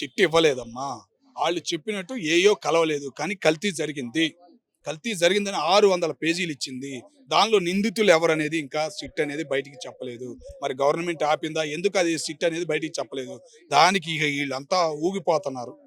SIT ఇవ్వలేదమ్మా. వాళ్ళు చెప్పినట్టు ఏయో కలవలేదు. కానీ కల్తీ జరిగింది. కల్తీ జరిగిందని ఆరు వందల పేజీలు ఇచ్చింది. దానిలో నిందితులు ఎవరనేది ఇంకా సిట్ అనేది బయటికి చెప్పలేదు. మరి గవర్నమెంట్ ఆపిందా? ఎందుకు అది సిట్ అనేది బయటికి చెప్పలేదు? దానికి ఇక వీళ్ళంతా ఊగిపోతున్నారు.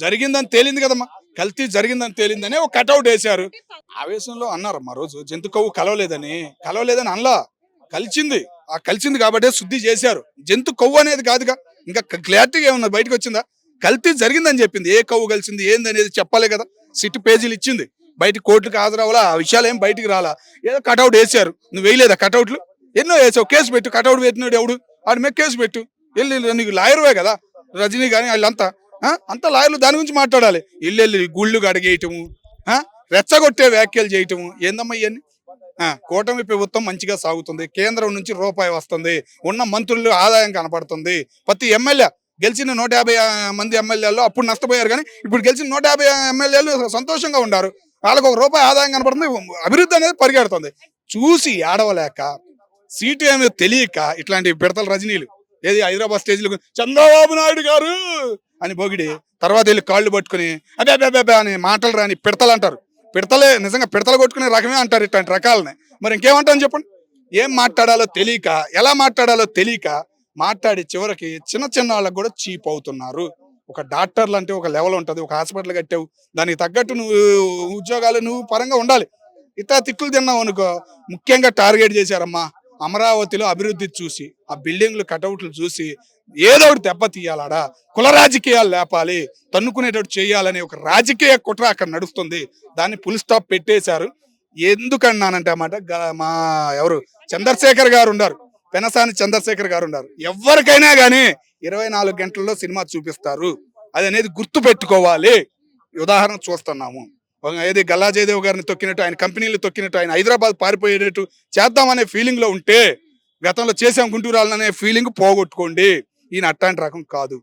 జరిగిందని తేలింది కదమ్మా. కల్తీ జరిగిందని తేలిందని ఒక కటౌట్ వేశారు. ఆవేశంలో అన్నారు మా రోజు. జంతు కొవ్వు కలవలేదని. కలవలేదని అనలా. కలిసింది ఆ కలిసింది కాబట్టే శుద్ధి చేశారు. జంతు కొవ్వు అనేది కాదుగా. ఇంకా క్లారిటీగా ఏమన్నా బయటకు వచ్చిందా? కల్తీ జరిగిందని చెప్పింది. ఏ కవ్వు కలిసింది ఏందనేది చెప్పాలి కదా. సిట్ పేజీలు ఇచ్చింది. బయట కోర్టుకు హాజరవ్వాలా? ఆ విషయాలు ఏం బయటికి రాలా? ఏదో కటౌట్ వేసారు నువ్వు వేయలేదా కటౌట్లు? ఎన్నో వేసావు. కేసు పెట్టు. కటౌట్ పెట్టినాడు ఎవడు? వాడి మీద కేసు పెట్టు. వెళ్ళి నీకు లాయర్వే కదా. రజనీ కానీ వాళ్ళంతా అంత లాయర్లు దాని గురించి మాట్లాడాలి. ఇల్లు వెళ్ళి గుళ్ళు గడగేయటము రెచ్చగొట్టే వ్యాఖ్యలు చేయటము. ఏందమ్మా ఇవన్నీ కూటమి ప్రభుత్వం మంచిగా సాగుతుంది. కేంద్రం నుంచి రూపాయి వస్తుంది. ఉన్న మంత్రులు ఆదాయం కనపడుతుంది. ప్రతి ఎమ్మెల్యే గెలిచిన నూట యాభై మంది ఎమ్మెల్యేలు అప్పుడు నష్టపోయారు కానీ ఇప్పుడు గెలిచిన నూట యాభై ఎమ్మెల్యేలు సంతోషంగా ఉన్నారు. వాళ్ళకు ఒక రూపాయి ఆదాయం కనపడుతుంది అభివృద్ధి అనేది పరిగెడుతుంది. చూసి ఆడవలేక సీటు ఏమీ తెలియక ఇట్లాంటి పిడతల రజనీలు ఏది హైదరాబాద్ స్టేజ్లో చంద్రబాబు నాయుడు గారు అని బొగిడి తర్వాత వెళ్ళి కాళ్ళు పట్టుకుని అదే అదే అదే అని మాటలు రాని పిడతలు అంటారు. పిడతలే నిజంగా పిడతలు కొట్టుకునే రకమే అంటారు ఇట్లాంటి రకాలని. మరి ఇంకేమంటాను చెప్పండి? ఏం మాట్లాడాలో తెలియక ఎలా మాట్లాడాలో తెలియక మాట్లాడి చివరికి చిన్న చిన్న వాళ్ళకి కూడా చీప్ అవుతున్నారు. ఒక డాక్టర్లు అంటే ఒక లెవెల్ ఉంటుంది. ఒక హాస్పిటల్ కట్టావు. దానికి తగ్గట్టు నువ్వు ఉద్యోగాలు నువ్వు పరంగా ఉండాలి. ఇతర తిక్కులు తిన్నావు అనుకో ముఖ్యంగా టార్గెట్ చేశారమ్మా. అమరావతిలో అభివృద్ధి చూసి ఆ బిల్డింగ్లు కటౌట్లు చూసి ఏదో ఒకటి దెబ్బతీయాలాడా కుల రాజకీయాలు లేపాలి. తన్నుకునేటట్టు చేయాలనే ఒక రాజకీయ కుట్ర అక్కడ నడుస్తుంది. దాన్ని ఫుల్ స్టాప్ పెట్టేశారు. ఎందుకన్నానంటే అన్నమాట మా ఎవరు? చంద్రశేఖర్ గారు ఉన్నారు పెనసాని చంద్రశేఖర్ గారు ఉన్నారు. ఎవరికైనా కానీ ఇరవై నాలుగు గంటల్లో సినిమా చూపిస్తారు. అది అనేది గుర్తు పెట్టుకోవాలి. ఉదాహరణ చూస్తున్నాము. ఏది గల్లాజయదేవ్ గారిని తొక్కినట్టు ఆయన కంపెనీలు తొక్కినట్టు ఆయన హైదరాబాద్ పారిపోయేటట్టు చేద్దామనే ఫీలింగ్లో ఉంటే గతంలో చేసాం గుంటూరు అనే ఫీలింగ్ పోగొట్టుకోండి. ఈయన అట్టాంటి రకం కాదు.